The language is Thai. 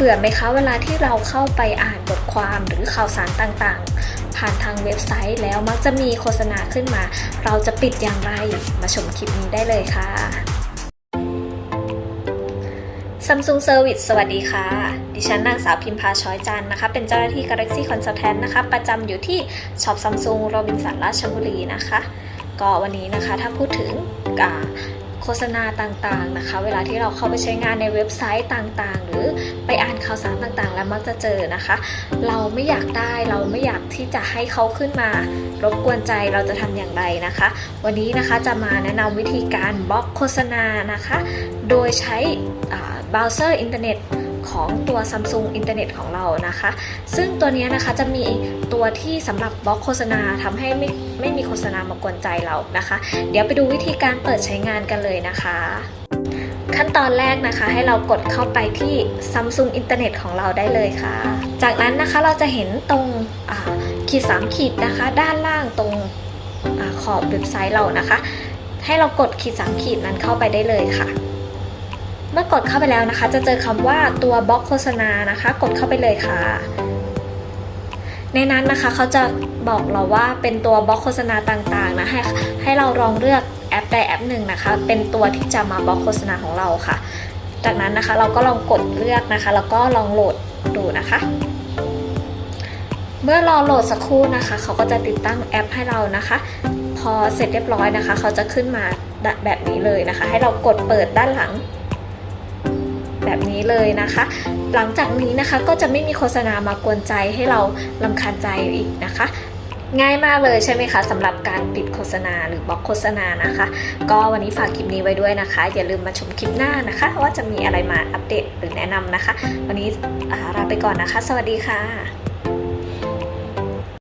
เบื่อไหมคะเวลาที่เราเข้าไปอ่านบทความหรือข่าวสารต่างๆ ผ่านทางเว็บไซต์แล้วมักจะมีโฆษณาขึ้นมา เราจะปิดอย่างไร มาชมคลิปนี้ได้เลยค่ะ Samsung Service สวัสดีค่ะ ดิฉันนางสาวพิมพาช้อยจันนะคะ เป็นเจ้าหน้าที่ Galaxy Consultant นะคะ ประจำอยู่ที่ช็อป Samsung โรบินสันราชบุรีนะคะ ก็วันนี้นะคะถ้าพูดถึงอ่า ฆษณาต่างๆนะคะ เวลาที่เราเข้าไปใช้งานในเว็บไซต์ต่างๆ หรือไปอ่านข่าวสารต่างๆ แล้วมักจะเจอนะคะ เราไม่อยากได้เราไม่อยากที่จะให้เขาขึ้นมารบกวนใจเราจะทำอย่างไรนะคะ วันนี้นะคะจะมาแนะนำวิธีการบล็อกโฆษณานะคะ โดยใช้เบราว์เซอร์อินเทอร์เน็ต ของตัว Samsung อินเทอร์เน็ตของเรานะคะ ซึ่งตัวนี้นะคะจะมีตัวที่สำหรับบล็อกโฆษณาทำให้ไม่ไม่มีโฆษณามากวนใจเรานะคะ เดี๋ยวไปดูวิธีการเปิดใช้งานกันเลยนะคะขั้นตอนแรกนะคะให้เรากดเข้าไปที่ Samsung อินเทอร์เน็ตของเราได้เลยค่ะ จากนั้นนะคะเราจะเห็นตรงขีดสามขีดนะคะ ด้านล่างตรงอขอบเว็บไซต์เรานะคะ ให้เรากดขีดสามขีดนั้นเข้าไปได้เลยค่ะ เมื่อกดเข้าไปแล้วนะคะ จะเจอคำว่าตัวบล็อกโฆษณานะคะ กดเข้าไปเลยค่ะ ในนั้นนะคะเขาจะบอกเราว่าเป็นตัวบล็อกโฆษณาต่างๆนะให้ให้เราลองเลือกแอปใดแอปหนึ่งนะคะ เป็นตัวที่จะมาบล็อกโฆษณาของเราค่ะ จากนั้นนะคะเราก็ลองกดเลือกนะคะ แล้วก็ลองโหลดดูนะคะ เมื่อรอโหลดสักครู่นะคะ เขาก็จะติดตั้งแอปให้เรานะคะ พอเสร็จเรียบร้อยนะคะ เขาจะขึ้นมาแบบนี้เลยนะคะ ให้เรากดเปิดด้านหลัง แบบนี้เลยนะคะ หลังจากนี้นะคะก็จะไม่มีโฆษณามากวนใจให้เราลำคาญใจอีกนะคะง่ายมากเลยใช่ไหมคะสำหรับการปิดโฆษณาหรือบล็อกโฆษณานะคะ ก็วันนี้ฝากคลิปนี้ไว้ด้วยนะคะ อย่าลืมมาชมคลิปหน้านะคะ ว่าจะมีอะไรมาอัปเดตหรือแนะนำนะคะ วันนี้ลาไปก่อนนะคะ สวัสดีค่ะ